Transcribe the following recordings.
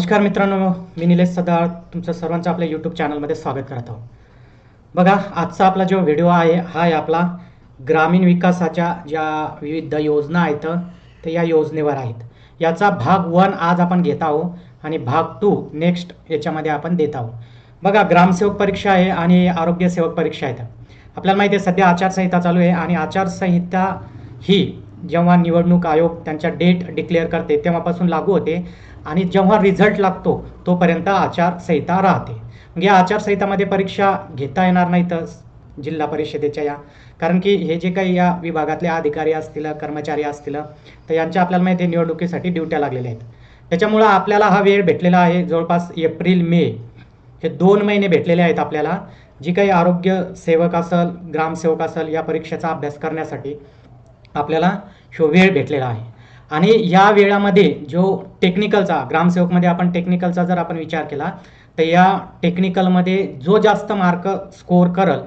नमस्कार मित्रांनो मी निलेश सदाळ. तुमचं सर्वांचं आपल्या यूट्यूब चॅनलमध्ये स्वागत करत आहोत. बघा आजचा आपला जो व्हिडिओ आहे हा आहे आपला ग्रामीण विकासाच्या ज्या विविध योजना आहेत ते या योजनेवर आहेत. याचा भाग वन आज आपण घेत आहोत आणि भाग टू नेक्स्ट याच्यामध्ये आपण देत आहोत. बघा ग्रामसेवक परीक्षा आहे आणि आरोग्यसेवक परीक्षा आहेत. आपल्याला माहिती आहे सध्या आचारसंहिता चालू आहे आणि आचारसंहिता ही जेव्हा निवडणूक आयोग त्यांच्या डेट डिक्लेअर करते तेव्हापासून लागू होते आणि जेव्हा रिझल्ट लागतो तोपर्यंत आचारसंहिता राहते. म्हणजे या आचारसंहितामध्ये परीक्षा घेता येणार नाही तर जिल्हा परिषदेच्या या. कारण की हे जे काही या विभागातले अधिकारी असतील कर्मचारी असतील तर यांच्या आपल्याला माहिती आहे निवडणुकीसाठी ड्युट्या लागलेल्या आहेत. त्याच्यामुळं आपल्याला हा वेळ भेटलेला आहे. जवळपास एप्रिल मे हे दोन महिने भेटलेले आहेत आपल्याला. जी काही आरोग्य सेवक असेल ग्रामसेवक असेल या परीक्षेचा अभ्यास करण्यासाठी आपल्याला ह्यो वेळ भेटलेला आहे. आणि या वेळामध्ये जो टेक्निकलचा ग्रामसेवकमध्ये आपण टेक्निकलचा जर आपण विचार केला तर या टेक्निकलमध्ये जो जास्त मार्क स्कोर करल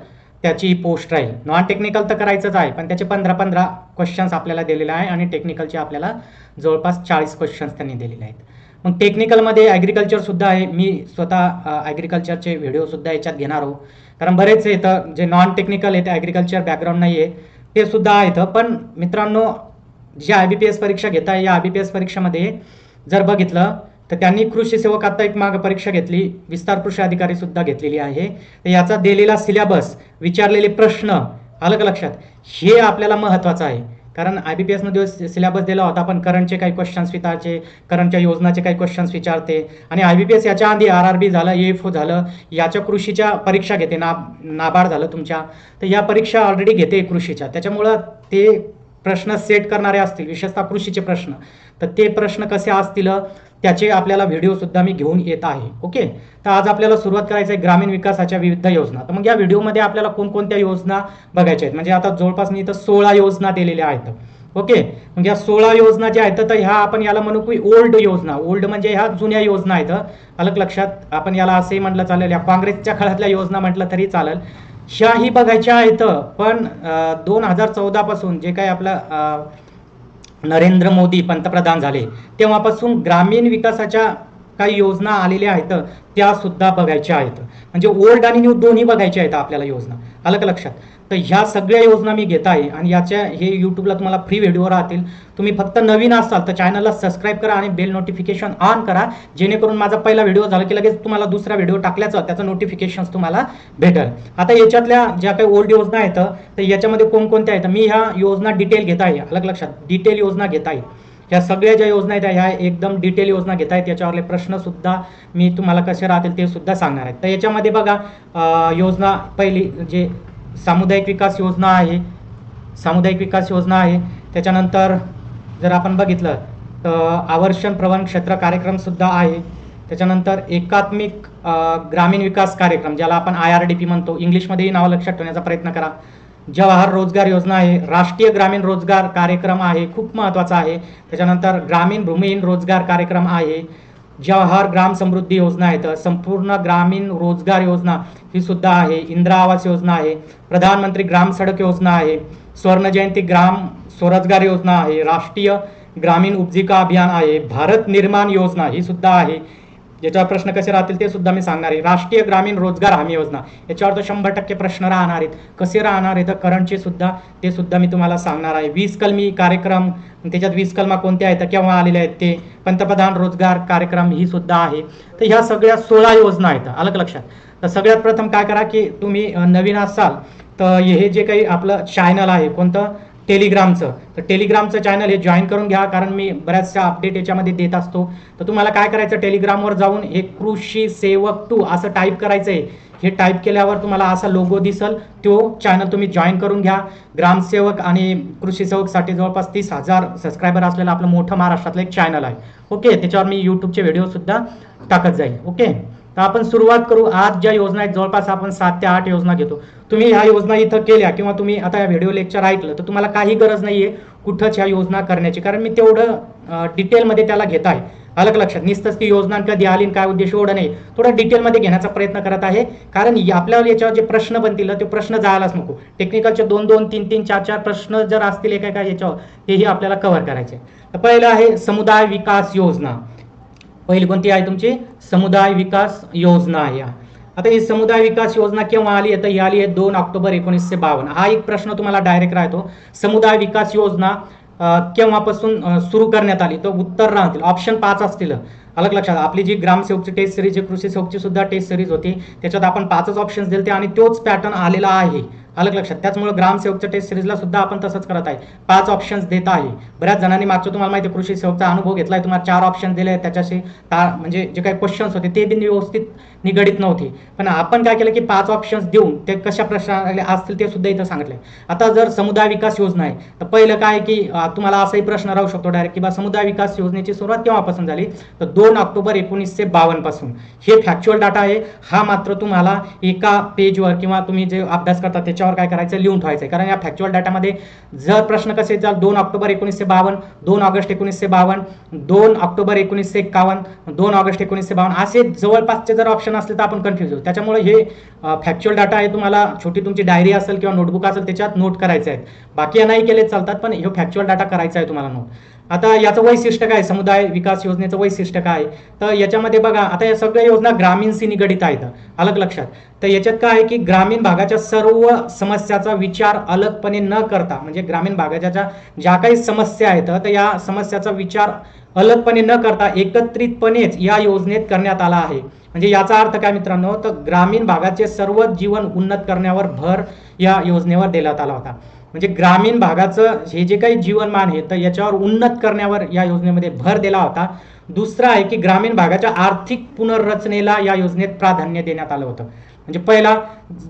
त्याची पोस्ट राहील. नॉन टेक्निकल तर करायचंच आहे पण त्याचे पंधरा पंधरा क्वेश्चन्स आपल्याला दिलेले आहे आणि टेक्निकलचे आपल्याला जवळपास चाळीस क्वेश्चन्स त्यांनी दिलेले आहेत. मग टेक्निकलमध्ये ॲग्रिकल्चरसुद्धा आहे. मी स्वतः ॲग्रिकल्चरचे व्हिडिओसुद्धा याच्यात घेणार आहोत कारण बरेच येतं जे नॉन टेक्निकल आहेत ॲग्रिकल्चर बॅकग्राऊंड नाही आहे ते सुद्धा आहेत. पण मित्रांनो जी आय बी पी एस परीक्षा घेत आहे या आय बी पी एस परीक्षेमध्ये जर बघितलं तर त्यांनी कृषी सेवक आता एक माग परीक्षा घेतली विस्तार कृषी अधिकारी सुद्धा घेतलेली आहे. तर याचा दिलेला सिलेबस विचारलेले प्रश्न आलं का लक्षात हे आपल्याला महत्त्वाचं आहे. कारण आय बी पी एसमध्ये सिलेबस दिला होता पण करंटचे काही क्वेश्चन्स विचारचे करंटच्या योजनाचे काही क्वेश्चन्स विचारते. आणि आय बी पी एस याच्या आधी आर आर बी झालं ए एफ ओ झालं याच्या कृषीच्या परीक्षा घेते ना नाबार्ड झालं तुमच्या. तर या परीक्षा ऑलरेडी घेते कृषीच्या. त्याच्यामुळं ते प्रश्न सेट करणारे असतील विशेषतः कृषीचे प्रश्न. तर ते प्रश्न कसे असतील त्याचे आपल्याला व्हिडिओ सुद्धा मी घेऊन येत आहे ओके तर आज आपल्याला सुरुवात करायचं आहे ग्रामीण विकासाच्या विविध योजना. तर मग या व्हिडिओमध्ये आपल्याला कोणकोणत्या योजना बघायच्या आहेत? म्हणजे आता जवळपास मी इथं सोळा योजना दिलेल्या आहेत ओके मग या सोळा योजना ज्या आहेत तर ह्या आपण याला म्हणू की ओल्ड योजना. ओल्ड म्हणजे ह्या जुन्या योजना आहेत. अलग लक्षात आपण याला असंही म्हटलं चालेल या काँग्रेसच्या काळातल्या योजना म्हटलं तरी चालेल. ह्याही बघायच्या आहेत पण दोन हजार चौदापासून जे काही आपलं नरेंद्र मोदी पंतप्रधान झाले. तेव्हापासून ग्रामीण विकासाच्या काही योजना आलेल्या आहेत त्या सुद्धा बघायच्या आहेत. म्हणजे ओल्ड आणि न्यू दोन्ही बघायच्या आहेत आपल्याला योजना. आलं का लक्षात? तर ह्या सगळ्या योजना मी घेत आहे आणि याच्या हे यूट्यूबला तुम्हाला फ्री व्हिडिओ राहतील. तुम्ही फक्त नवीन असाल तर चॅनलला सबस्क्राईब करा आणि बेल नोटिफिकेशन ऑन करा. जेणेकरून माझा पहिला व्हिडिओ झाला की लगेच तुम्हाला दुसरा व्हिडिओ टाकल्याचं त्याचं नोटिफिकेशन तुम्हाला भेटेल. आता याच्यातल्या ज्या काही ओल्ड योजना आहेत तर याच्यामध्ये कोणकोणत्या आहेत? मी ह्या योजना डिटेल घेत आहे. अलग लक्षात. डिटेल योजना घेत आहे. ह्या सगळ्या ज्या योजना आहेत ह्या एकदम डिटेल योजना घेत आहेत. याच्यावरले प्रश्नसुद्धा मी तुम्हाला कसे राहतील ते सुद्धा सांगणार आहेत. तर याच्यामध्ये बघा योजना पहिली जे सामुदायिक विकास योजना आहे. सामुदायिक विकास योजना आहे. त्याच्यानंतर जर आपण बघितलं तर आवर्षण प्रवण क्षेत्र कार्यक्रमसुद्धा आहे. त्याच्यानंतर एकात्मिक ग्रामीण विकास कार्यक्रम ज्याला आपण आय आर डी पी म्हणतो. इंग्लिशमध्येही नावं लक्षात ठेवण्याचा प्रयत्न करा. जवाहर रोजगार योजना आहे. राष्ट्रीय ग्रामीण रोजगार कार्यक्रम आहे. खूप महत्त्वाचा आहे. त्याच्यानंतर ग्रामीण भूमिहीन रोजगार कार्यक्रम आहे. जवाहर ग्राम समृद्धी योजना आहेत संपूर्ण ग्रामीण रोजगार योजना ही सुद्धा आहे इंदिरा आवास योजना आहे प्रधानमंत्री ग्राम सडक योजना आहे स्वर्ण जयंती ग्राम स्वरोजगार योजना आहे राष्ट्रीय ग्रामीण उपजीविका अभियान आहे भारत निर्माण योजना ही सुद्धा आहे. याच्यावर प्रश्न कसे राहतील ते सुद्धा मी सांगणार आहे. राष्ट्रीय ग्रामीण रोजगार हमी योजना याच्यावर तर शंभर टक्के प्रश्न राहणार आहेत. कसे राहणार आहेत तर करंटचे सुद्धा ते सुद्धा मी तुम्हाला सांगणार आहे. वीस कलमी कार्यक्रम त्याच्यात वीस कलमा कोणत्या आहेत केव्हा आलेल्या आहेत ते पंतप्रधान रोजगार कार्यक्रम ही सुद्धा आहे. तर ह्या सगळ्या सोळा योजना आहेत. अलग लक्षात? तर सगळ्यात प्रथम काय करा की तुम्ही नवीन असाल तर हे जे काही आपलं चॅनल आहे कोणतं? टेलिग्रामचं तर टेलिग्रामचं चॅनल हे जॉईन करून घ्या कारण मी बऱ्याचशा अपडेट याच्यामध्ये देत असतो. तर तुम्हाला काय करायचं? टेलिग्रामवर जाऊन हे कृषी सेवक टू असं टाईप करायचं आहे हे टाईप केल्यावर तुम्हाला असा लोगो दिसल. तो चॅनल तुम्ही जॉईन करून घ्या. ग्रामसेवक आणि कृषी सेवकसाठी जवळपास तीस हजार सबस्क्रायबर असलेलं आपलं मोठं महाराष्ट्रातलं एक चॅनल आहे. ओके त्याच्यावर मी यूट्यूबचे व्हिडिओसुद्धा टाकत जाईल. ओके तर आपण सुरुवात करू. आज ज्या योजना आहेत जवळपास आपण सात ते आठ योजना घेतो. तुम्ही ह्या योजना इथं केल्या किंवा तुम्ही आता या व्हिडिओ लेक्चर ऐकलं तर तुम्हाला काही गरज नाही आहे कुठंच ह्या योजना करण्याची. कारण मी तेवढं डिटेलमध्ये त्याला घेत आहे. अलग लक्षात. निस्तच ती योजना कधी आली आणि काय उद्देश? एवढं नाही थोडं डिटेलमध्ये घेण्याचा प्रयत्न करत आहे. कारण आपल्याला याच्यावर जे प्रश्न बनतील ते प्रश्न जायलाच नको. टेक्निकलचे दोन दोन तीन तीन चार चार प्रश्न जर असतील एका एका याच्यावर तेही आपल्याला कव्हर करायचे. तर पहिलं आहे समुदाय विकास योजना. पहिली कोणती आहे तुमची? समुदाय विकास योजना आहे या. आता ही समुदाय विकास योजना केव्हा आली? आहे तर ही आली आहे दोन ऑक्टोबर एकोणीसशे बावन्न. हा एक प्रश्न तुम्हाला डायरेक्ट राहतो. समुदाय विकास योजना केव्हापासून सुरू करण्यात आली? तर उत्तर राहतील. ऑप्शन पाच असतील. अलग लक्षात. आपली जी ग्रामसेवकची टेस्ट सिरीज कृषी सेवकची सुद्धा टेस्ट सिरीज होती त्याच्यात आपण पाचच ऑप्शन्स दिले आणि तोच पॅटर्न आलेला आहे. अलग लक्षात. त्याचमुळे ग्रामसेवकच्या टेस्ट सिरीजला सुद्धा आपण तसंच करत आहे. पाच ऑप्शन्स देत आहे. बऱ्याच जणांनी मागचं तुम्हाला माहिती आहे, कृषी सेवकचा अनुभव घेतला आहे तुम्हाला चार ऑप्शन दिले त्याच्याशी ता म्हणजे जे काही क्वेश्चन्स होते ते बी व्यवस्थित निगडित नव्हते. पण आपण काय केलं की पाच ऑप्शन्स देऊन ते कशा प्रश्न असतील ते सुद्धा इथं सांगितले आता जर समुदाय विकास योजना आहे तर पहिलं काय की तुम्हाला असाही प्रश्न राहू शकतो डायरेक्ट किंवा समुदाय विकास योजनेची सुरुवात केव्हापासून झाली? तर दोन ऑक्टोबर एकोणीसशे बावन्नपासून हे फॅक्च्युअल डाटा आहे. हा मात्र तुम्हाला एका पेजवर किंवा तुम्ही जे अभ्यास करता त्याच्या याच्यावर काय करायचं? लिहून ठेवायचं आहे कारण या फॅक्च्युअल डाटामध्ये जर प्रश्न कसे जर दोन ऑक्टोबर एकोणीसशे बावन्न दोन ऑगस्ट एकोणीसशे बावन्न दोन ऑक्टोबर एकोणीसशे एक्कावन्न दोन ऑगस्ट एकोणीसशे बावन्न असे जवळपासचे जर ऑप्शन असले तर आपण कन्फ्युज होऊ. त्याच्यामुळे हे फॅक्च्युअल डाटा आहे तुम्हाला छोटी तुमची डायरी असेल किंवा नोटबुक असेल त्याच्यात नोट करायचे आहेत. बाकी या नाही केले चालतात पण हे फॅक्च्युअल डाटा करायचा आहे तुम्हाला नोट आता याचं वैशिष्ट्य काय? समुदाय विकास योजनेचं वैशिष्ट्य काय? आहे? तर याच्यामध्ये बघा आता या सगळ्या योजना ग्रामीणशी निगडित आहेत. अलग लक्षात. तर याच्यात काय आहे की ग्रामीण भागाच्या सर्व समस्याचा विचार अलगपणे न करता म्हणजे ग्रामीण भागाच्या ज्या ज्या काही समस्या आहेत तर या समस्याचा विचार अलगपणे न करता एकत्रितपणेच या योजनेत करण्यात आला आहे. म्हणजे याचा अर्थ काय मित्रांनो? तर ग्रामीण भागाचे सर्व जीवन उन्नत करण्यावर भर या योजनेवर देण्यात आला होता. म्हणजे ग्रामीण भागाचं हे जे काही जीवनमान आहे तर याच्यावर उन्नत करण्यावर या योजनेमध्ये भर दिला होता. दुसरा आहे की ग्रामीण भागाच्या आर्थिक पुनर्रचनेला या योजनेत प्राधान्य देण्यात आलं होतं. म्हणजे पहिला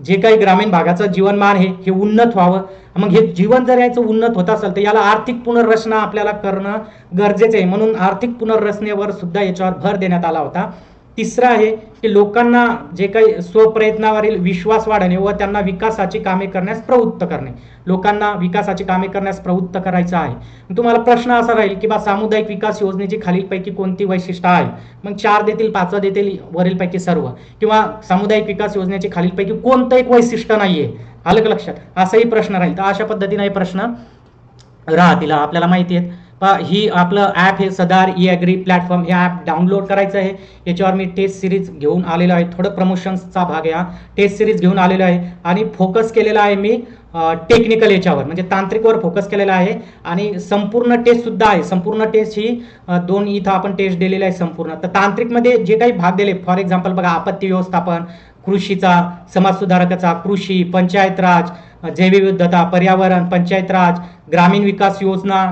जे काही ग्रामीण भागाचं जीवनमान आहे हे उन्नत व्हावं. मग हे जीवन जर याचं उन्नत होत असेल तर याला आर्थिक पुनर्रचना आपल्याला करणं गरजेचं आहे. म्हणून आर्थिक पुनर्रचनेवर सुद्धा याच्यावर भर देण्यात आला होता. तिसरं आहे की लोकांना जे काही स्वप्रयत्नावरील विश्वास वाढणे व त्यांना विकासाची कामे करण्यास प्रवृत्त करणे. लोकांना विकासाची कामे करण्यास प्रवृत्त करायचं आहे. तुम्हाला प्रश्न असा राहील की बा सामुदायिक विकास योजनेची खालीलपैकी कोणती वैशिष्ट्य आहे? मग चार देतील पाच देतील वरीलपैकी सर्व. किंवा सामुदायिक विकास योजनेची खालीलपैकी कोणतं एक वैशिष्ट्य नाहीये? अलग लक्षात? असाही प्रश्न राहील. तर अशा पद्धतीने हे प्रश्न राहतील. आपल्याला माहिती आहेत. ही आपलं ॲप हे सदार ई ॲग्री प्लॅटफॉर्म हे ॲप डाउनलोड करायचं आहे. याच्यावर मी टेस्ट सिरीज घेऊन आलेलो आहे. थोडं प्रमोशन्सचा भाग या टेस्ट सिरीज घेऊन आलेलो आहे आणि फोकस केलेला आहे मी टेक्निकल याच्यावर. म्हणजे तांत्रिकवर फोकस केलेला आहे आणि संपूर्ण टेस्ट सुद्धा आहे. संपूर्ण टेस्ट ही दोन इथं आपण टेस्ट दिलेली आहे संपूर्ण. तर तांत्रिकमध्ये जे काही भाग दिले फॉर एक्झाम्पल बघा आपत्ती व्यवस्थापन कृषीचा समाज सुधारकाचा कृषी पंचायत राज जैवविविधता पर्यावरण पंचायत राज ग्रामीण विकास योजना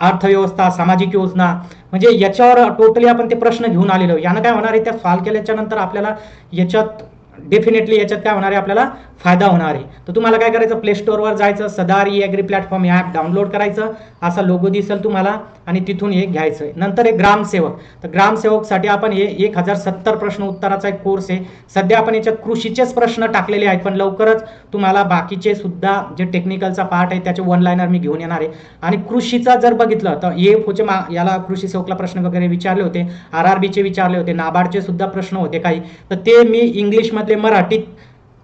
अर्थव्यवस्था सामाजिक योजना म्हणजे याच्यावर टोटली आपण ते प्रश्न घेऊन आलेलो. यानं काय होणार आहे? त्या सॉल्व केल्याच्यानंतर आपल्याला याच्यात डेफिनेटली याच्यात काय होणार आहे? आपल्याला फायदा होणार आहे. तर तुम्हाला काय करायचं? प्ले स्टोअरवर जायचं सदार ई ॲग्री प्लॅटफॉर्म हे ॲप डाउनलोड करायचं असा लोगो दिसेल तुम्हाला आणि तिथून हे घ्यायचं. आहे नंतर हे ग्रामसेवक. तर ग्रामसेवकसाठी आपण हे एक हजार सत्तर प्रश्न उत्तराचा एक कोर्स आहे. सध्या आपण याच्यात कृषीचेच प्रश्न टाकलेले आहेत पण लवकरच तुम्हाला बाकीचे सुद्धा जे टेक्निकलचा पार्ट आहे त्याचे वन लायनर मी घेऊन येणार आहे. आणि कृषीचा जर बघितलं तर ए फोचे मा याला कृषी सेवकला प्रश्न वगैरे विचारले होते आर आर बीचे विचारले होते नाबार्डचे सुद्धा प्रश्न होते काही. तर ते मी इंग्लिशमधले मराठीत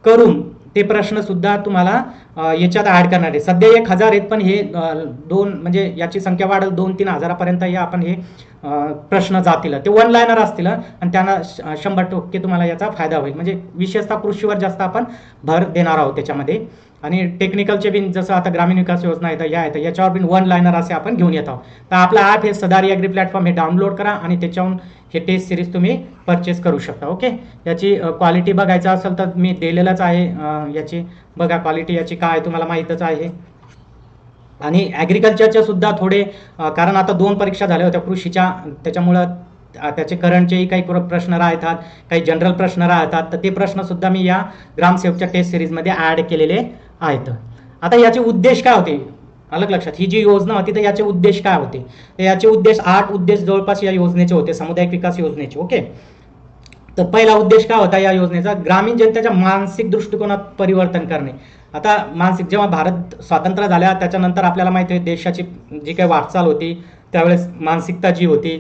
करून ते प्रश्नसुद्धा तुम्हाला याच्यात ऍड करणार आहे. सध्या एक हजार आहेत पण हे दोन म्हणजे याची संख्या वाढेल दोन तीन हजारापर्यंत हे आपण हे प्रश्न जातील. ते वन लायनर असतील आणि त्यांना श- शंभर टक्के तुम्हाला याचा फायदा होईल. म्हणजे विशेषतः कृषीवर जास्त आपण भर देणार आहोत त्याच्यामध्ये. आणि टेक्निकलचे बिन जसं आता ग्रामीण विकास योजना आहेत या आहेत याच्यावर बिन वन लायनर असे आपण घेऊन येत आहोत. तर आपला ॲप हे सदारी ॲग्री प्लॅटफॉर्म हे डाउनलोड करा आणि त्याच्याहून हे टेस्ट सिरीज तुम्ही परचेस करू शकता. ओके याची क्वालिटी बघायचं असेल तर मी दिलेलंच आहे याची बघा क्वालिटी याची काय तुम्हाला माहीतच आहे. आणि ॲग्रिकल्चरच्या सुद्धा थोडे कारण आता दोन परीक्षा झाल्या होत्या कृषीच्या त्याच्यामुळं त्याचे करंटचेही काही प्र- प्रश्न राहतात काही जनरल प्रश्न राहतात तर ते प्रश्नसुद्धा मी या ग्रामसेवकच्या टेस्ट सिरीजमध्ये ॲड केलेले आहेत. आता याचे उद्देश काय होते? अलग लक्षात. ही जी योजना होती तर याचे उद्देश काय होते? तर याचे उद्देश आठ उद्देश जवळपास या योजनेचे होते सामुदायिक विकास योजनेचे ओके तर पहिला उद्देश काय होता या योजनेचा? ग्रामीण जनतेच्या मानसिक दृष्टिकोनात परिवर्तन करणे. आता मानसिक जेव्हा भारत स्वातंत्र्य झाल्या त्याच्यानंतर आपल्याला माहिती आहे देशाची जी काही वाटचाल होती त्यावेळेस मानसिकता जी होती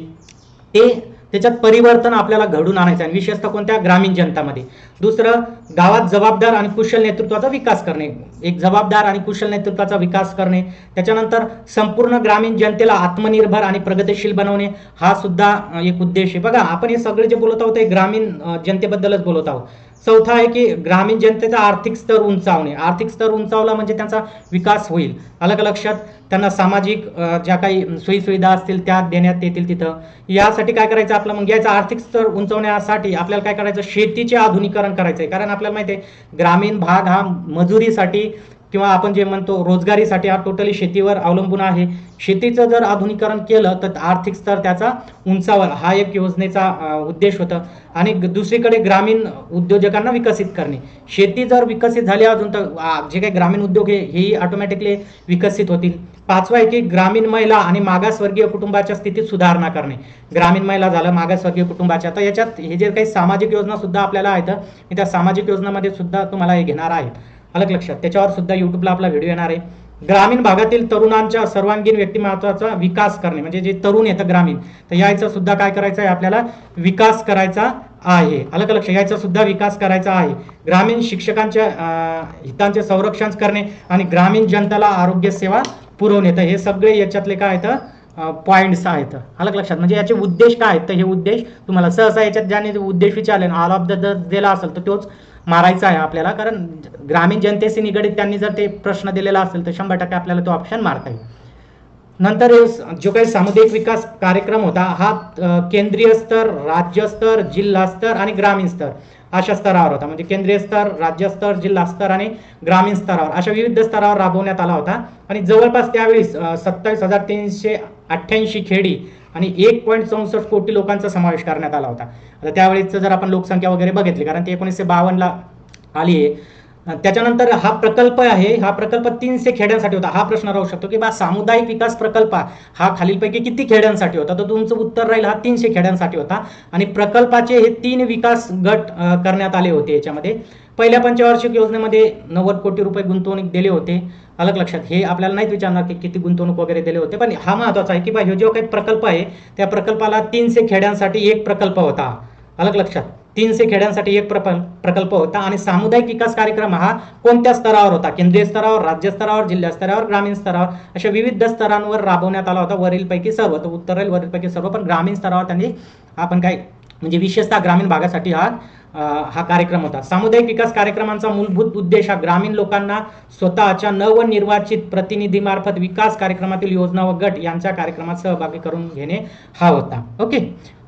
ते त्याच्यात परिवर्तन आपल्याला घडून आणायचं आहे. आणि विशेषतः कोणत्या? ग्रामीण जनतामध्ये. दुसरं गावात जबाबदार आणि कुशल नेतृत्वाचा विकास करणे. एक जबाबदार आणि कुशल नेतृत्वाचा विकास करणे. त्याच्यानंतर संपूर्ण ग्रामीण जनतेला आत्मनिर्भर आणि प्रगतिशील बनवणे. हा सुद्धा एक उद्देश आहे. बघा आपण हे सगळे जे बोलत आहोत ते ग्रामीण जनतेबद्दलच बोलत आहोत. चौथा आहे की ग्रामीण जनतेचा आर्थिक स्तर उंचावणे. आर्थिक स्तर उंचावला म्हणजे त्यांचा विकास होईल. अलग लक्षात त्यांना सामाजिक ज्या काही सोयीसुविधा असतील त्या देण्यात येतील तिथं. यासाठी काय करायचं आपलं? मग याचा आर्थिक स्तर उंचवण्यासाठी आपल्याला काय करायचं? शेतीचे आधुनिकरण करायचं आहे कारण आपल्याला माहिती आहे ग्रामीण भाग हा मजुरीसाठी किंवा आपण जे म्हणतो रोजगारीसाठी हा टोटली शेतीवर अवलंबून आहे. शेतीचं जर आधुनिकरण केलं तर आर्थिक स्तर त्याचा उंचावर हा एक योजनेचा उद्देश होता. आणि ग- दुसरीकडे ग्रामीण उद्योजकांना विकसित करणे. शेती जर विकसित झाली अजून तर जे काही ग्रामीण उद्योग आहे हेही ऑटोमॅटिकली विकसित होतील. पाचवा आहे की ग्रामीण महिला आणि मागासवर्गीय कुटुंबाच्या स्थितीत सुधारणा करणे. ग्रामीण महिला झालं मागासवर्गीय कुटुंबाच्या. तर याच्यात हे जे काही सामाजिक योजना सुद्धा आपल्याला आहेत मी त्या सामाजिक योजनामध्ये सुद्धा तुम्हाला हे घेणार आहे. अलग लक्षात. त्याच्यावर सुद्धा युट्यूबला आपला व्हिडिओ येणार आहे. ग्रामीण भागातील तरुणांच्या सर्वांगीण व्यक्तिमत्वाचा विकास करणे म्हणजे जे तरुण येतं ग्रामीण तर याचा सुद्धा काय करायचं आहे आपल्याला? विकास करायचा आहे. अलग लक्ष यायचा सुद्धा विकास करायचा आहे. ग्रामीण शिक्षकांच्या हितांचे संरक्षण करणे आणि ग्रामीण जनतेला आरोग्य सेवा पुरवणे तर हे सगळे याच्यातले काय आहेत? पॉईंट्स आहेत. अलग लक्षात. म्हणजे याचे उद्देश काय आहेत? तर हे उद्देश तुम्हाला सहसा याच्यात ज्याने उद्देश विचारले ऑल ऑफ द दिला असेल तर तोच मारायचा आहे आपल्याला कारण ग्रामीण जनतेशी निगडीत त्यांनी जर ते प्रश्न दिलेला असेल तर शंभर टक्के आपल्याला तो ऑप्शन मारता येईल. नंतर जो काही सामुदायिक विकास कार्यक्रम होता हा केंद्रीय स्तर राज्य स्तर जिल्हा स्तर आणि ग्रामीण स्तर अशा स्तरावर होता. म्हणजे केंद्रीय स्तर राज्य स्तर जिल्हा स्तर आणि ग्रामीण स्तरावर अशा विविध स्तरावर राबवण्यात आला होता. आणि जवळपास त्यावेळी सत्तावीस हजार तीनशे अठ्ठ्याऐंशी खेडी आणि एक पॉईंट चौसष्ट कोटी लोकांचा समावेश करण्यात आला होता. आता त्यावेळेचं जर आपण लोकसंख्या वगैरे बघितली कारण ती एकोणीसशे बावन्नला आली आहे त्याच्यानंतर हा प्रकल्प आहे हा प्रकल्प तीनशे खेड्यांसाठी होता. हा प्रश्न राहू शकतो की बा सामुदायिक विकास प्रकल्प हा खालीलपैकी किती खेड्यांसाठी होता? तर तुमचं उत्तर राहील हा तीनशे खेड्यांसाठी होता. आणि प्रकल्पाचे हे तीन विकास गट करण्यात आले होते याच्यामध्ये. पहिल्या पंचवार्षिक योजनेमध्ये नव्वद कोटी रुपये गुंतवणूक दिले होते. अलग लक्षात. हे आपल्याला नाहीत विचारणार की किती गुंतवणूक वगैरे दिले होते पण हा महत्त्वाचा आहे की बा हे जो काही प्रकल्प आहे त्या प्रकल्पाला तीनशे खेड्यांसाठी एक प्रकल्प होता. अलग लक्षात. तीनशे खेड्यांसाठी एक प्रकल्प प्रकल्प होता आणि सामुदायिक विकास कार्यक्रम हा कोणत्या स्तरावर होता? केंद्रीय स्तरावर राज्य स्तरावर जिल्हा स्तरावर ग्रामीण स्तरावर? अशा विविध स्तरांवर राबवण्यात आला होता. वरीलपैकी सर्व तर उत्तरेल वरीलपैकी सर्व पण ग्रामीण स्तरावर त्यांनी आपण काय म्हणजे विशेषतः ग्रामीण भागासाठी हा हा कार्यक्रम होता. सामुदायिक विकास कार्यक्रमांचा मूलभूत उद्देश हा ग्रामीण लोकांना स्वतःच्या नवनिर्वाचित प्रतिनिधीमार्फत विकास कार्यक्रमातील योजना व गट यांच्या कार्यक्रमात सहभागी करून घेणे हा होता. ओके?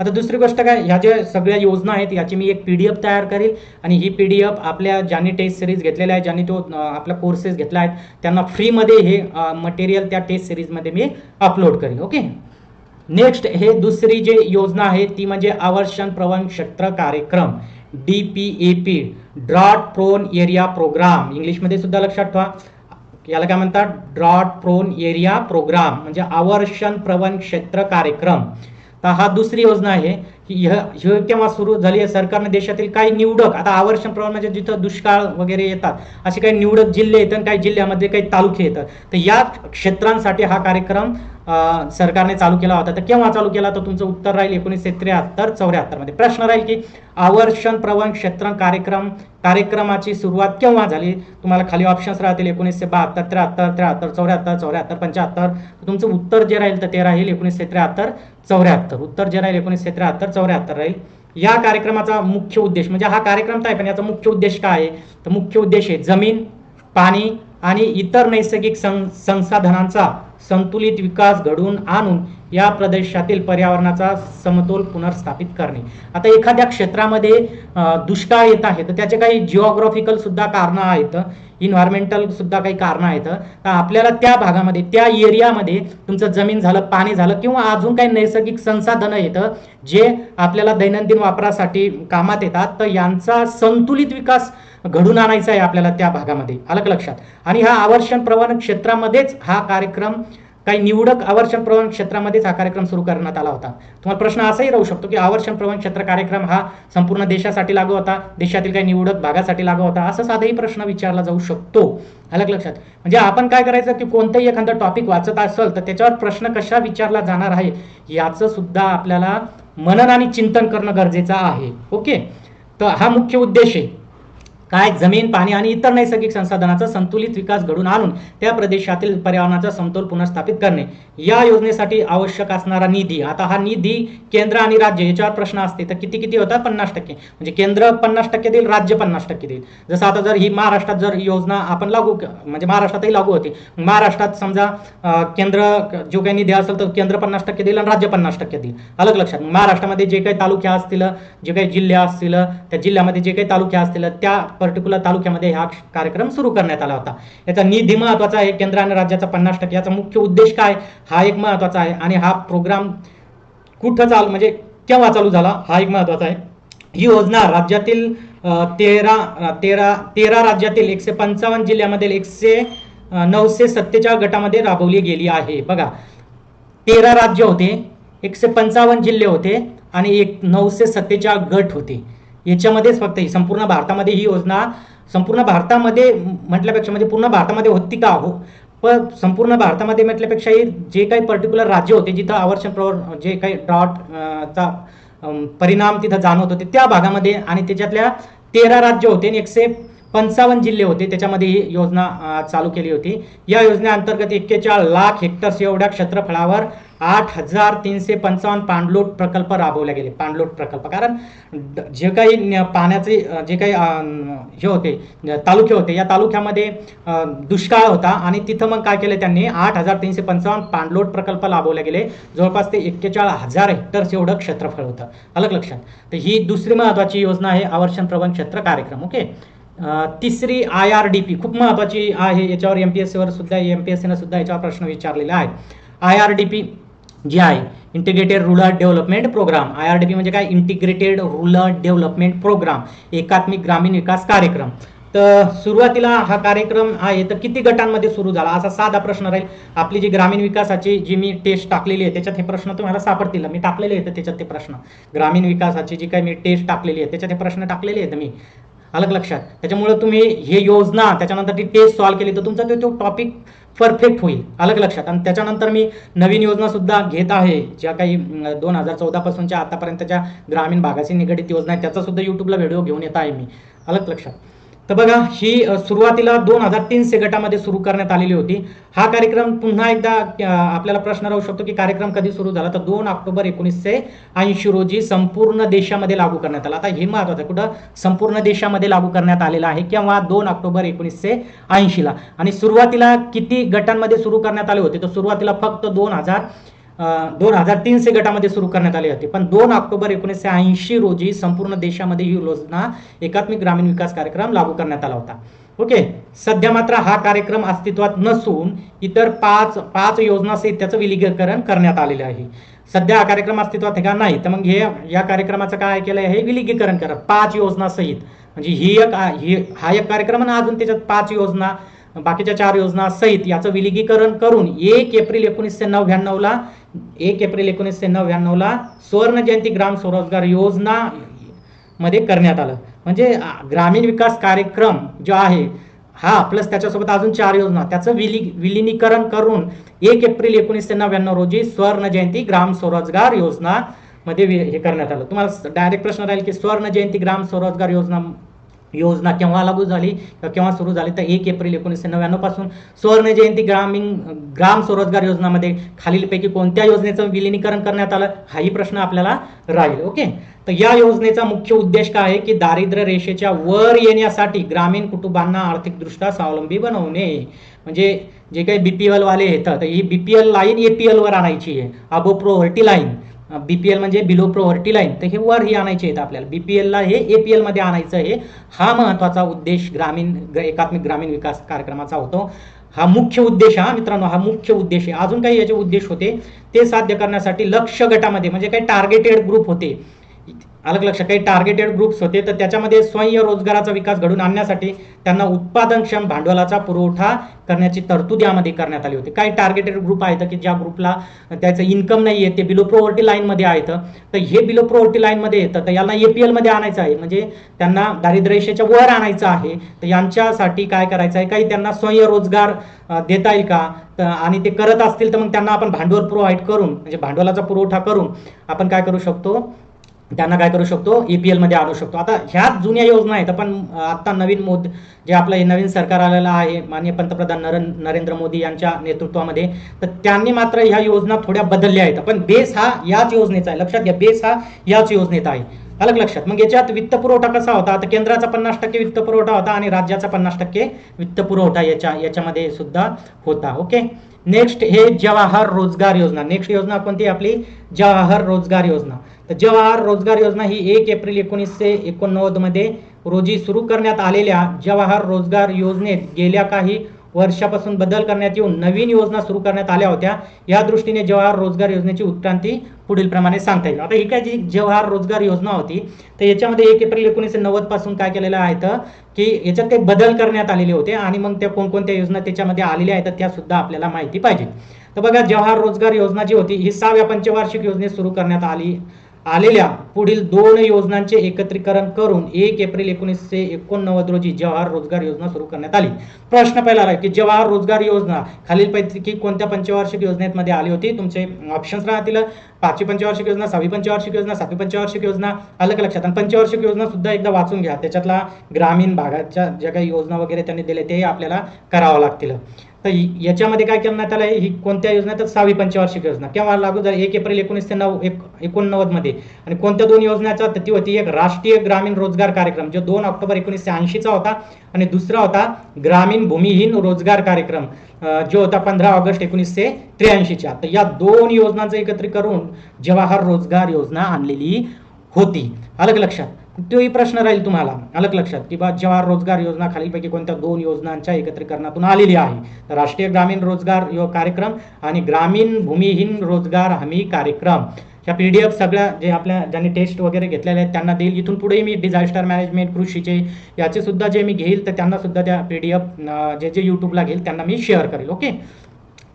आता दुसरी गोष्ट काय? ह्या ज्या सगळ्या योजना आहेत याची मी एक पी डी एफ तयार करेल आणि ही पी डी एफ आपल्या ज्यांनी टेस्ट सिरीज घेतलेल्या आहे ज्यांनी तो आपला कोर्सेस घेतला आहेत त्यांना फ्रीमध्ये हे मटेरियल त्या टेस्ट सिरीजमध्ये मी अपलोड करेल ओके? नेक्स्ट हे दुसरी जी योजना आहे ती म्हणजे आवर्षण प्रवण क्षेत्र कार्यक्रम. D P A P drought prone area programme इंग्लिशमध्ये सुद्धा लक्षात ठेवा. याला काय म्हणतात? ड्रॉट प्रोन एरिया प्रोग्राम म्हणजे आवर्षण प्रवण क्षेत्र कार्यक्रम. तर हा दुसरी योजना आहे. ही ह्य- केव्हा सुरू झाली आहे? सरकारने देशातील काही निवडक आता आवर्षण प्रमाण म्हणजे जिथं दुष्काळ वगैरे येतात असे काही निवडक जिल्हे येतात आणि काही जिल्ह्यामध्ये काही तालुके येतात. तर या क्षेत्रांसाठी हा कार्यक्रम सरकारने चालू केला होता. तर केव्हा चालू केला? तर तुमचं उत्तर राहील एकोणीसशे त्र्याहत्तर चौऱ्याहत्तरमध्ये प्रश्न राहील की आवर्षण प्रवण क्षेत्र कार्यक्रम कार्यक्रमाची सुरुवात केव्हा झाली? तुम्हाला खाली ऑप्शन्स राहतील एकोणीसशे बहात्तर त्र्याहत्तर त्र्याहत्तर चौऱ्याहत्तर चौऱ्याहत्तर पंच्याहत्तर. तुमचं उत्तर जे राहील तर ते राहील एकोणीसशे त्र्याहत्तर चौऱ्याहत्तर. उत्तर जे राहील एकोणीसशे त्र्याहत्तर चौऱ्याहत्तर राहील. या कार्यक्रमाचा मुख्य उद्देश म्हणजे हा कार्यक्रम आहे पण याचा मुख्य उद्देश काय आहे? तर मुख्य उद्देश आहे जमीन पाणी आणि इतर नैसर्गिक सं संसाधनांचा संतुलित विकास घडवून आणून या प्रदेशातील पर्यावरणाचा समतोल पुनर्स्थापित करणे. आता एखाद्या क्षेत्रामध्ये दुष्काळ येत आहे तर त्याचे काही जिओग्राफिकल सुद्धा कारणं आहेत इन्व्हायरमेंटल सुद्धा काही कारणं आहेत तर आपल्याला त्या भागामध्ये त्या एरियामध्ये तुमचं जमीन झालं पाणी झालं किंवा अजून काही नैसर्गिक संसाधनं येतं जे आपल्याला दैनंदिन वापरासाठी कामात येतात तर यांचा संतुलित विकास घडून आणायचा आहे आपल्याला त्या भागामध्ये. अलग लक्षात. आणि हा आवर्षण प्रवण क्षेत्रामध्येच हा कार्यक्रम काही निवडक आवर्षण प्रवण क्षेत्रामध्येच हा कार्यक्रम सुरू करण्यात आला होता. तुम्हाला प्रश्न असाही राहू शकतो की आवर्षण प्रवण क्षेत्र कार्यक्रम हा संपूर्ण देशासाठी लागू होता देशातील काही निवडक भागासाठी लागू होता असा साधाही प्रश्न विचारला जाऊ शकतो. अलग लक्षात. म्हणजे आपण काय करायचं की कोणताही एखादा टॉपिक वाचत असेल तर त्याच्यावर प्रश्न कशा विचारला जाणार आहे याचं सुद्धा आपल्याला मनन आणि चिंतन करणं गरजेचं आहे. ओके? तर हा मुख्य उद्देश आहे. काय जमीन पाणी आणि इतर नैसर्गिक संसाधनाचा संतुलित विकास घडून आणून त्या प्रदेशातील पर्यावरणाचा समतोल पुनर्स्थापित करणे. या योजनेसाठी आवश्यक असणारा निधी आता हा निधी केंद्र आणि राज्य याच्यावर प्रश्न असते तर किती किती होतात? पन्नास टक्के. म्हणजे केंद्र पन्नास टक्के देईल राज्य पन्नास टक्के देईल. जसं आता जर ही महाराष्ट्रात जर योजना आपण लागू म्हणजे महाराष्ट्रातही लागू होती. महाराष्ट्रात समजा केंद्र जो काही निधी असेल तर केंद्र पन्नास टक्के देईल आणि राज्य पन्नास टक्के देईल. अलग लक्षात. महाराष्ट्रामध्ये जे काही तालुक्या असतील जे काही जिल्हे असतील त्या जिल्ह्यामध्ये जे काही तालुक्या असतील त्या पर्टिक्युलर तालुक्यामध्ये हा कार्यक्रम सुरू करण्यात आला होता. याचा निधी महत्त्वाचा आहे. केंद्र आणि राज्याचा पन्नास टक्के. याचा मुख्य उद्देश काय? हा एक महत्त्वाचा आहे. आणि हा प्रोग्राम कुठं चालू म्हणजे केव्हा चालू झाला? हा एक महत्त्वाचा आहे. ही योजना राज्यातील तेरा तेरा तेरा राज्यातील एकशे पंचावन्न जिल्ह्यामधील एकशे नऊशे सत्तेचाळीस गटामध्ये राबवली गेली आहे. बघा तेरा राज्य होते एकशे पंचावन्न जिल्हे होते आणि एक नऊशे सत्तेचाळीस गट होते. याच्यामध्येच फक्त ही संपूर्ण भारतामध्ये ही योजना संपूर्ण भारतामध्ये म्हटल्यापेक्षा म्हणजे पूर्ण भारतामध्ये होती का हो? पण संपूर्ण भारतामध्ये म्हटल्यापेक्षाही जे काही पर्टिक्युलर राज्य होते जिथं आवर्षण प्रवर जे काही ड्रॉट चा परिणाम तिथं जाणवत होते त्या भागामध्ये आणि त्याच्यातल्या तेरा राज्य होते आणि एकशे पंचावन्न जिल्हे होते. त्याच्यामध्ये ही योजना चालू केली होती. या योजनेअंतर्गत एक्केचाळ लाख हेक्टर्स एवढ्या क्षेत्रफळावर आठ हजार तीनशे पंचावन्न पाणलोट प्रकल्प राबवले गेले. पाणलोट प्रकल्प. कारण जे काही न- पाण्याचे जे काही हे होते तालुके होते या तालुक्यामध्ये दुष्काळ होता आणि तिथं मग काय केलं त्यांनी? आठ हजार तीनशे पंचावन्न पाणलोट प्रकल्प राबवले गेले. जवळपास ते एक्केचाळ हजार हेक्टर्स एवढं क्षेत्रफळ होतं. अलग लक्षात. तर ही दुसरी महत्वाची योजना आहे आवर्षण प्रबंध क्षेत्र कार्यक्रम. ओके? तिसरी आय आर डी पी खूप महत्वाची आहे. याच्यावर एम पी एस सीवर सुद्धा एम पी एस सीनं सुद्धा याच्यावर प्रश्न विचारलेला आहे. आय आर डी पी जी आहे integrated rural development programme I R D P म्हणजे काय? इंटिग्रेटेड रुरल डेव्हलपमेंट प्रोग्राम एकात्मिक ग्रामीण विकास कार्यक्रम. तर सुरुवातीला हा कार्यक्रम आहे तर किती गटांमध्ये सुरू झाला? असा साधा प्रश्न राहील. आपली जी ग्रामीण विकासाची जी मी टेस्ट टाकलेली आहे त्याच्यात हे प्रश्न तुम्हाला सापडतील. मी टाकलेले आहेत त्याच्यात ते प्रश्न. ग्रामीण विकासाची जी काही मी टेस्ट टाकलेली आहे त्याच्यात हे प्रश्न टाकलेले आहेत मी. अलग लक्षात. त्याच्यामुळे तुम्ही हे योजना त्याच्यानंतर ती टेस्ट सॉल्व्ह केली तर तुमचा तो- तो टॉपिक परफेक्ट होईल. अलग लक्षात. आणि त्याच्यानंतर मी नवीन योजना सुद्धा घेत आहे. ज्या काही दोन हजार चौदापासूनच्या आतापर्यंतच्या ग्रामीण भागाशी निगडीत योजना आहेत त्याचा सुद्धा व्हिडिओ घेऊन येत आहे मी. अलग लक्षात. तर बघा ही सुरुवातीला दोन हजार तीनशे गटामध्ये सुरू करण्यात आलेली होती. हा कार्यक्रम पुन्हा एकदा आपल्याला प्रश्न राहू शकतो की कार्यक्रम कधी सुरू झाला? तर दोन ऑक्टोबर एकोणीसशे ऐंशी रोजी संपूर्ण देशामध्ये लागू करण्यात आला. आता हे महत्वाचं आहे. कुठं? संपूर्ण देशामध्ये लागू करण्यात आलेला आहे किंवा दोन ऑक्टोबर एकोणीसशे ऐंशीला. आणि सुरुवातीला किती गटांमध्ये सुरू करण्यात आले होते? तर सुरुवातीला फक्त दोन हजार दोन हजार तीनशे गटामध्ये सुरू करण्यात आले होते. पण दोन ऑक्टोबर एकोणीसशे ऐंशी रोजी संपूर्ण देशामध्ये ही योजना एकात्मिक ग्रामीण विकास कार्यक्रम लागू करण्यात आला होता. ओके? सध्या मात्र हा कार्यक्रम अस्तित्वात नसून इतर पाच पाच योजनासहित त्याचं विलीनीकरण करण्यात आलेलं आहे. सध्या हा कार्यक्रम अस्तित्वात आहे का? नाही. तर मग हे या कार्यक्रमाचं काय केलं आहे? हे करा. पाच योजना सहित म्हणजे ही एक ही हा एक कार्यक्रम आणि अजून त्याच्यात पाच योजना बाकीच्या चार योजना सहित याचं विलगीकरण करून एक एप्रिल एकोणीसशे नव्याण्णवला एक एप्रिल एकोणीसशे नव्याण्णवला सुवर्ण जयंती ग्राम स्वरोजगार योजना मध्ये करण्यात आलं. म्हणजे ग्रामीण विकास कार्यक्रम जो आहे हा प्लस त्याच्यासोबत अजून चार योजना त्याचं विली विलिनीकरण करून एक एप्रिल एकोणीसशे नव्याण्णव रोजी स्वर्ण जयंती ग्राम स्वरोजगार योजना मध्ये हे करण्यात आलं. तुम्हाला डायरेक्ट प्रश्न राहील की स्वर्ण जयंती ग्राम स्वरोजगार योजना योजना केव्हा लागू झाली किंवा केव्हा सुरू झाली तर एक एप्रिल एकोणीसशे नव्याण्णवपासून सुवर्ण जयंती ग्रामीण ग्राम स्वरोजगार योजनामध्ये खालीलपैकी कोणत्या योजनेचं विलिनीकरण करण्यात आलं हाही प्रश्न आपल्याला राहील ओके? तर या योजनेचा मुख्य उद्देश काय आहे की दारिद्र्य रेषेच्या वर येण्यासाठी ग्रामीण कुटुंबांना आर्थिकदृष्ट्या स्वावलंबी बनवणे. म्हणजे जे काही बीपीएल वाले येतात तर ही बीपीएल लाईन एपीएल वर आणायची आहे. अबो प्रोव्हर्टी लाईन बीपीएल म्हणजे बिलो प्रॉवर्टी लाईन तर हे वर ही आणायचे आहेत आपल्याला. बी पी एलला हे ए पी एलमध्ये आणायचं आहे. हा महत्त्वाचा उद्देश ग्रामीण एकात्मिक ग्रामीण विकास कार्यक्रमाचा होतो. हा मुख्य उद्देश हा मित्रांनो हा मुख्य उद्देश आहे. अजून काही याचे उद्देश होते. ते साध्य करण्यासाठी लक्ष्य गटामध्ये म्हणजे काही टार्गेटेड ग्रुप होते. अलग लक्ष काही टार्गेटेड ग्रुप्स होते तर त्याच्यामध्ये स्वयं रोजगाराचा विकास घडून आणण्यासाठी त्यांना उत्पादनक्षम भांडवलाचा पुरवठा करण्याची तरतूद यामध्ये करण्यात आली होती. काही टार्गेटेड ग्रुप आहेत की ज्या ग्रुपला त्याचं इन्कम नाही आहे ते बिलो प्रोवर्टी लाईनमध्ये आहेत. तर हे बिलो प्रोवर्टी लाईनमध्ये येतं तर यांना ए आणायचं आहे. म्हणजे त्यांना दारिद्र्यरेषेच्या वर आणायचं आहे तर यांच्यासाठी काय करायचं आहे? काही त्यांना स्वयंरोजगार देता येईल का? तर आणि ते करत असतील तर मग त्यांना आपण भांडवल प्रोव्हाइड करून म्हणजे भांडवलाचा पुरवठा करून आपण काय करू शकतो? त्यांना काय करू शकतो? ईपीएलमध्ये आणू शकतो. आता ह्याच जुन्या योजना आहेत पण आता नवीन मोद जे आपलं हे नवीन सरकार आलेलं आहे माननीय पंतप्रधान नर नरेंद्र मोदी यांच्या नेतृत्वामध्ये तर त्यांनी मात्र ह्या योजना थोड्या बदलल्या आहेत. पण बेस हा याच योजनेचा आहे. लक्षात घ्या बेस हा याच योजनेचा आहे. अलग लक्षात. मग याच्यात वित्त पुरवठा कसा होता? तर केंद्राचा पन्नास टक्के वित्त पुरवठा होता आणि राज्याचा पन्नास टक्के वित्त पुरवठा याच्या याच्यामध्ये सुद्धा होता. ओके? नेक्स्ट हे जवाहर रोजगार योजना. नेक्स्ट योजना कोणती? आपली जवाहर रोजगार योजना. तर जवाहर रोजगार योजना ही एक एप्रिल एकोणीसशे एकोणनव्वदमध्ये रोजी सुरू करण्यात आलेल्या जवाहर रोजगार योजनेत गेल्या काही वर्षापासून बदल करण्यात येऊन नवीन योजना सुरू करण्यात आल्या होत्या या दृष्टीने जवाहर रोजगार योजनेची उत्क्रांती पुढील प्रमाणे सांगता येईल. आता ही काय जी जवाहर रोजगार योजना होती तर याच्यामध्ये एक एप्रिल एकोणीसशे नव्वदपासून काय केलेलं आहे तर की याच्यात काही बदल करण्यात आलेले होते आणि मग त्या कोणकोणत्या योजना त्याच्यामध्ये आलेल्या आहेत त्या सुद्धा आपल्याला माहिती पाहिजे. तर बघा जवाहर रोजगार योजना जी होती ही सहाव्या पंचवार्षिक योजनेत सुरू करण्यात आली आलेल्या पुढील दोन योजनांचे एकत्रीकरण करून एक एप्रिल एकोणीसशे एकोणनव्वद रोजी जवाहर रोजगार योजना सुरू करण्यात आली. प्रश्न पहिला आहे की जवाहर रोजगार योजना खालीलपैकी कोणत्या पंचवार्षिक योजनेमध्ये आली होती? तुमचे ऑप्शन्स राहतील. पाचवी पंचवार्षिक योजना सहावी पंचवार्षिक योजना सातवी पंचवार्षिक योजना अलग लक्षात. आणि पंचवार्षिक योजना सुद्धा एकदा वाचून घ्या. त्याच्यातला ग्रामीण भागाच्या ज्या काही योजना वगैरे त्यांनी दिले ते आपल्याला करावं लागतील. तर याच्यामध्ये काय करण्यात आलं ही कोणत्या योजना तर सहावी पंचवार्षिक योजना. केव्हा लागू झाली? एक एप्रिल एकोणीसशे नऊ एक एकोणनव्वदमध्ये आणि कोणत्या दोन योजनाचा? तर ती होती एक राष्ट्रीय ग्रामीण रोजगार कार्यक्रम जो दोन ऑक्टोबर एकोणीसशे ऐंशीचा होता आणि दुसरा होता ग्रामीण भूमिहीन रोजगार कार्यक्रम जो होता पंधरा ऑगस्ट एकोणीसशे त्र्याऐंशीच्या. तर या दोन योजनांचं एकत्रित करून जवाहर रोजगार योजना आणलेली होती. अलग लक्षात? तोही प्रश्न राहील तुम्हाला अलग लक्षात की बा जवाहर रोजगार योजना खालीलपैकी कोणत्या दोन योजनांच्या एकत्रीकरणातून आलेली आहे तर राष्ट्रीय ग्रामीण रोजगार यो कार्यक्रम आणि ग्रामीण भूमिहीन रोजगार हमी कार्यक्रम. ह्या पी डी एफ सगळ्या जे आपल्या ज्यांनी टेस्ट वगैरे घेतलेले आहेत त्यांना देईल. इथून पुढेही मी डिझास्टर मॅनेजमेंट कृषीचे याचे सुद्धा जे मी घेईल तर त्यांना सुद्धा त्या पी डी एफ जे जे यूट्यूबला घेईल त्यांना मी शेअर करेल ओके?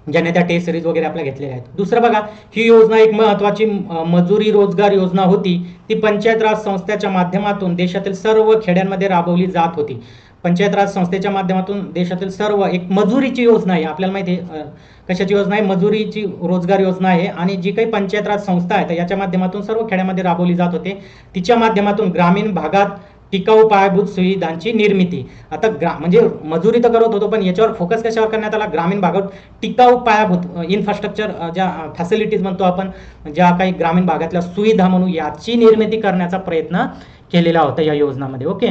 ज्याने त्या टेस्ट सिरीज वगैरे आपल्या घेतलेल्या आहेत. दुसरं बघा ही योजना एक महत्वाची मजुरी रोजगार योजना होती. ती पंचायत राज संस्थेच्या माध्यमातून देशातील सर्व खेड्यांमध्ये राबवली जात होती. पंचायत राज संस्थेच्या माध्यमातून देशातील सर्व एक मजुरीची योजना आहे. आपल्याला माहिती आहे कशाची योजना आहे? मजुरीची रोजगार योजना आहे. आणि जी काही पंचायत राज संस्था आहे याच्या माध्यमातून सर्व खेड्यामध्ये राबवली जात होते. तिच्या माध्यमातून ग्रामीण भागात टिकाऊ पायाभूत सुविधांची निर्मिती. आता ग्रा म्हणजे मजुरी तर करत होतो पण याच्यावर फोकस कशावर करण्यात आला? ग्रामीण भागात टिकाऊ पायाभूत इन्फ्रास्ट्रक्चर ज्या फॅसिलिटीज म्हणतो आपण ज्या काही ग्रामीण भागातल्या सुविधा म्हणू याची निर्मिती करण्याचा प्रयत्न केलेला होता या योजनामध्ये ओके?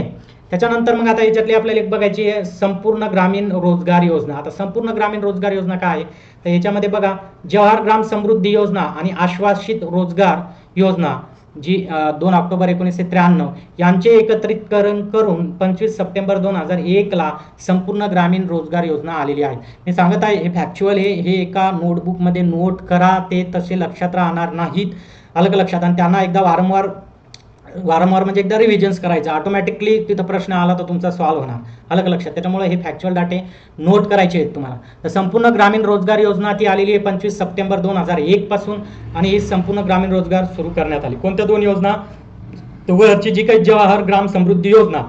त्याच्यानंतर मग आता याच्यातली आपल्याला एक बघायची आहे संपूर्ण ग्रामीण रोजगार योजना. आता संपूर्ण ग्रामीण रोजगार योजना काय आहे? तर याच्यामध्ये बघा जवाहर ग्राम समृद्धी योजना आणि आश्वासित रोजगार योजना. जी दोन ऑक्टोबर एकोणीसशे त्र्याण्णव यांचे एकत्रितकरण करून पंचवीस सप्टेंबर दोन हजार एकला संपूर्ण ग्रामीण रोजगार योजना आलेली आहे. मी सांगत आहे हे फॅक्च्युअल हे हे एका नोटबुकमध्ये नोट करा ते तसे लक्षात राहणार नाहीत. अलग लक्षात आणि त्यांना एकदा वारंवार वारंवार म्हणजे एकदा रिव्हिजन्स करायचं. ऑटोमॅटिकली तिथं प्रश्न आला तर तुमचा सॉल्व्ह होणार. अलग लक्षात. त्याच्यामुळे हे फॅक्च्युअल डाटे नोट करायचे आहेत तुम्हाला. तर संपूर्ण ग्रामीण रोजगार योजना ती आलेली आहे पंचवीस सप्टेंबर दोन हजार एकपासून आणि ही संपूर्ण ग्रामीण रोजगार सुरू करण्यात आली. कोणत्या दोन योजना? तर वरची जी काही जवाहर ग्राम समृद्धी योजना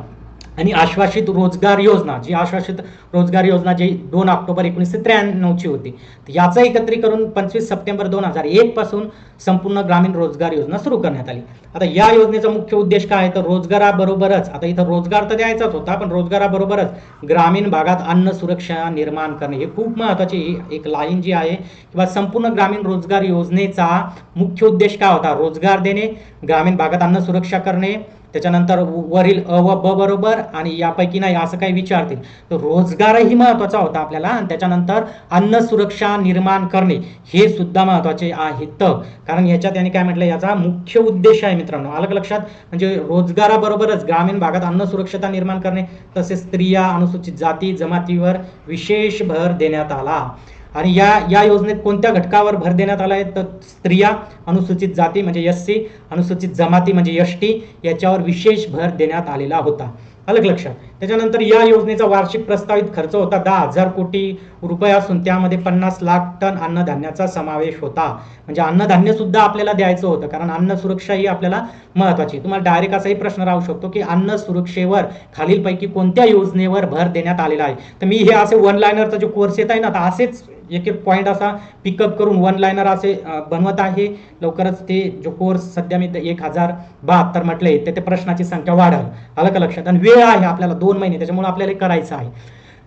आणि आश्वासित रोजगार योजना जी आश्वासित रोजगार योजना जी दोन ऑक्टोबर एकोणीसशे त्र्याण्णवची होती याचं एकत्रीकरण पंचवीस सप्टेंबर दोन हजार एक पासून संपूर्ण ग्रामीण रोजगार योजना सुरू करण्यात आली. आता या योजनेचा मुख्य उद्देश काय? आहे तर रोजगाराबरोबरच आता इथं रोजगार तर द्यायचाच होता पण रोजगाराबरोबरच ग्रामीण भागात अन्न सुरक्षा निर्माण करणे हे खूप महत्वाची एक लाईन जी आहे किंवा संपूर्ण ग्रामीण रोजगार योजनेचा मुख्य उद्देश काय होता? रोजगार देणे ग्रामीण भागात अन्न सुरक्षा करणे त्याच्यानंतर वरील अ व ब बरोबर आणि यापैकी नाही असं काही विचारतील. तर रोजगारही महत्त्वाचा होता आपल्याला आणि त्याच्यानंतर अन्न सुरक्षा निर्माण करणे हे सुद्धा महत्त्वाचे आहेत कारण याच्यात यांनी काय म्हटलं याचा मुख्य उद्देश आहे मित्रांनो. अलग लक्षात? म्हणजे रोजगाराबरोबरच ग्रामीण भागात अन्न सुरक्षता निर्माण करणे तसेच स्त्रिया अनुसूचित जाती जमातीवर विशेष भर देण्यात आला. आणि या या योजनेत कोणत्या घटकावर भर देण्यात आला आहे? तर स्त्रिया अनुसूचित जाती म्हणजे एस सी अनुसूचित जमाती म्हणजे एस टी याच्यावर विशेष भर देण्यात आलेला होता. अलग लक्षात. त्याच्यानंतर या योजनेचा वार्षिक प्रस्तावित खर्च होता दहा हजार कोटी रुपये असून त्यामध्ये पन्नास लाख टन अन्नधान्याचा समावेश होता. म्हणजे अन्नधान्य सुद्धा आपल्याला द्यायचं होतं कारण अन्न सुरक्षा ही आपल्याला महत्वाची. तुम्हाला डायरेक्ट असाही प्रश्न राहू शकतो की अन्न सुरक्षेवर खालीलपैकी कोणत्या योजनेवर भर देण्यात आलेला आहे? तर मी हे असे वन लायनरचा जो कोर्स येत आहे ना तर असेच एक एक पॉईंट असा पिकअप करून वन लायनर असे बनवत आहे. लवकरच ते जो कोर्स सध्या मी एक हजार बहात्तर म्हटले ते ते प्रश्नाची संख्या वाढेल. आलं का लक्षात? आणि वेळ आहे आपल्याला दोन महिने त्याच्यामुळे आपल्याला करायचं आहे.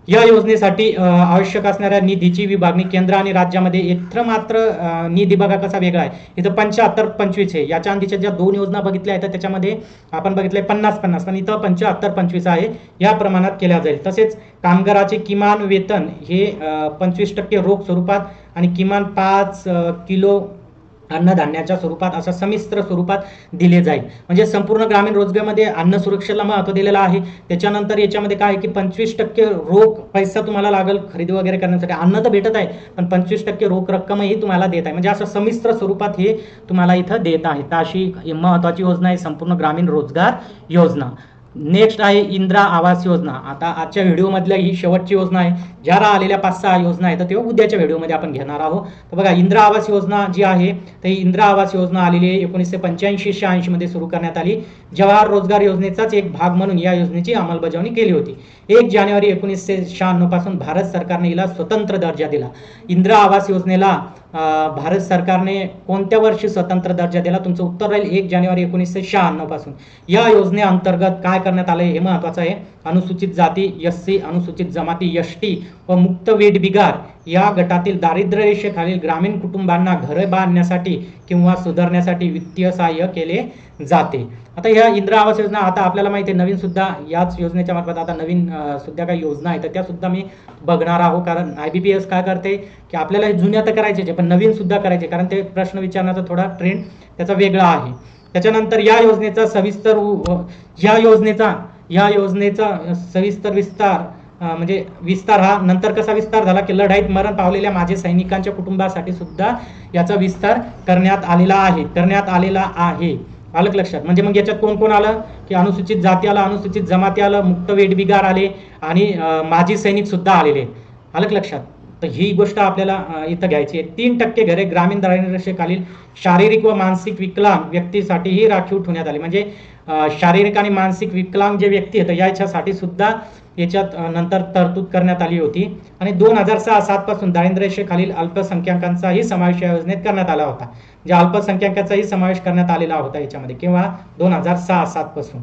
या योजनेसाठी आवश्यक असणाऱ्या निधीची विभागणी केंद्र आणि राज्यामध्ये इतर मात्र निधी बघा कसा वेगळा आहे. इथं पंच्याहत्तर पंचवीस आहे. याच्या आधीच्या ज्या दोन योजना बघितल्या आहेत तर त्याच्यामध्ये आपण बघितलंय पन्नास पन्नास. पण इथं पंच्याहत्तर पंचवीस आहे. या प्रमाणात केल्या जाईल. तसेच कामगाराचे किमान वेतन हे पंचवीस टक्के रोख स्वरूपात आणि किमान पाच किलो अन्नधान्याच्या स्वरूपात असं समिस्त्र स्वरूपात दिले जाईल. म्हणजे संपूर्ण ग्रामीण रोजगारमध्ये अन्न सुरक्षेला महत्त्व दिलेलं आहे. त्याच्यानंतर याच्यामध्ये काय आहे की पंचवीस टक्के रोख पैसा तुम्हाला लागेल खरेदी वगैरे करण्यासाठी. अन्न तर भेटत आहे पण पंचवीस टक्के रोख रक्कमही तुम्हाला देत आहे. म्हणजे असं समिस्त्र स्वरूपात हे तुम्हाला इथं देत आहे तर अशी महत्वाची योजना आहे संपूर्ण ग्रामीण रोजगार योजना. नेक्स्ट आहे इंदिरा आवास योजना. आता आजच्या व्हिडिओमधल्या ही शेवटची योजना आहे. ज्याला आलेल्या पाच सहा योजना आहेत तर तेव्हा उद्याच्या व्हिडिओमध्ये आपण घेणार आहोत. तर बघा इंदिरा आवास योजना जी आहे तर ही इंदिरा आवास योजना आलेली आहे. एकोणीसशे पंच्याऐंशी शहाऐंशी मध्ये सुरू करण्यात आली. जवाहर रोजगार योजनेचाच एक भाग म्हणून या योजनेची अंमलबजावणी केली होती. एक जानेवारी एकोणीसशे शहाण्णवपासून भारत सरकारने हिला स्वतंत्र दर्जा दिला. इंदिरा आवास योजनेला भारत सरकारने कोणत्या वर्षी स्वतंत्र दर्जा दिला? तुमचं उत्तर राहील एक जानेवारी एकोणीसशे शहाण्णवपासून. या योजनेअंतर्गत काय करण्यात आलंय हे महत्वाचं आहे. अनुसूचित जाती एस सी अनुसूचित जमाती एस टी व मुक्त वेट बिगार या गटातील दारिद्र्य रेषेखालील ग्रामीण कुटुंबांना घरे बांधण्यासाठी किंवा सुधारण्यासाठी वित्तीय सहाय्य केले जाते. आता ह्या इंदिरा आवास योजना आता आपल्याला माहिती आहे नवीन सुद्धा याच योजनेच्या मार्फत आता नवीन सुद्धा काही योजना आहेत. तर त्या सुद्धा मी बघणार आहोत कारण आय बी पी एस काय करते की आपल्याला जुन्या तर करायचे पण नवीन सुद्धा करायचे कारण ते प्रश्न विचारण्याचा थोडा ट्रेंड त्याचा वेगळा आहे. त्याच्यानंतर या योजनेचा सविस्तर या योजनेचा या योजनेचा सविस्तर विस्तार म्हणजे विस्तार हा नंतर कसा विस्तार झाला? की लढाईत मरण पावलेल्या माझे सैनिकांच्या कुटुंबासाठी सुद्धा याचा विस्तार करण्यात आलेला आहे करण्यात आलेला आहे. आलं लक्षात. म्हणजे मग याच्यात कोण कोण आलं? की अनुसूचित जाती आलं अनुसूचित जमाती आलं मुक्त वेटबिगार आले आणि माजी सैनिक सुद्धा आलेले. आलं लक्षात. तर ही गोष्ट आपल्याला इथं घ्यायची आहे. तीन टक्के घरे ग्रामीण दारिद्र्यरेषेखालील शारीरिक व मानसिक विकलांग व्यक्तीसाठीही राखीव ठेवण्यात आली. म्हणजे शारीरिक आणि मानसिक विकलांग जे व्यक्ती आहेत याच्यासाठी सुद्धा याच्यात नंतर तरतूद करण्यात आली होती. आणि दोन हजार सहा सात पासून दारिद्र्यरेषेखालील अल्पसंख्याकांचाही समावेश या योजनेत करण्यात आला होता. म्हणजे अल्पसंख्याकांचाही समावेश करण्यात आलेला होता याच्यामध्ये किंवा दोन हजार सहा सात पासून.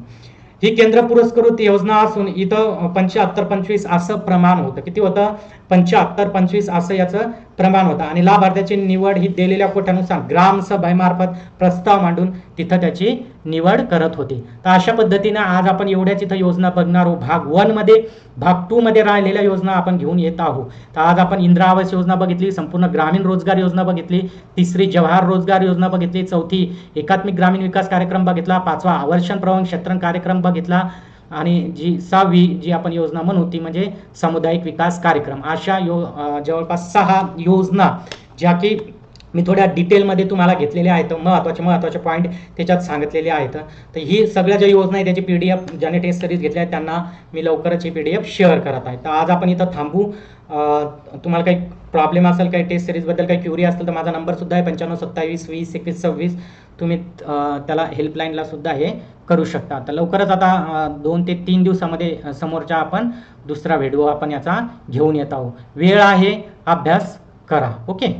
ही केंद्र पुरस्कृत योजना असून इथं पंच्याहत्तर पंचवीस असं प्रमाण होतं. किती होतं? पंच्याहत्तर पंचवीस असं याचं प्रमाण होता. आणि लाभार्थ्याची निवड ही दिलेल्या कोट्यानुसार ग्रामसभेमार्फत प्रस्ताव मांडून तिथं त्याची निवड करत होती. तर अशा पद्धतीनं आज आपण एवढ्याच इथं योजना बघणार आहोत. भाग वनमध्ये भाग टू मध्ये राहिलेल्या योजना आपण घेऊन येत आहोत. तर आज आपण इंदिरा आवास योजना बघितली संपूर्ण ग्रामीण रोजगार योजना बघितली तिसरी जवाहर रोजगार योजना बघितली चौथी एकात्मिक ग्रामीण विकास कार्यक्रम बघितला पाचवा आवर्षण प्रवण क्षेत्र कार्यक्रम बघितला आणि जी सहावी जी आपण योजना म्हणू ती म्हणजे सामुदायिक विकास कार्यक्रम. अशा यो जवळपास सहा योजना ज्या की मी थोड्या डिटेलमध्ये तुम्हाला घेतलेले आहेत. महत्त्वाचे महत्त्वाचे पॉईंट त्याच्यात सांगितलेले आहेत. तर ही सगळ्या ज्या योजना आहेत त्याची पी डी एफ ज्याने टेस्ट सिरीज घेतल्या आहेत त्यांना मी लवकरच ही पी डी एफ शेअर करत आहे. तर आज आपण इथं थांबू. तुम्हाला काही प्रॉब्लेम असेल काही टेस्ट सिरीजबद्दल काही क्युरी असेल तर माझा नंबर सुद्धा आहे पंच्याण्णव सत्तावीस वीस एकवीस सव्वीस. तुम्ही त्याला हेल्पलाईनला सुद्धा हे करू शकता. तर लवकरच आता दोन ते तीन दिवसामध्ये समोरच्या आपण दुसरा व्हिडिओ आपण याचा घेऊन येत आहोत. वेळ आहे अभ्यास करा. ओके?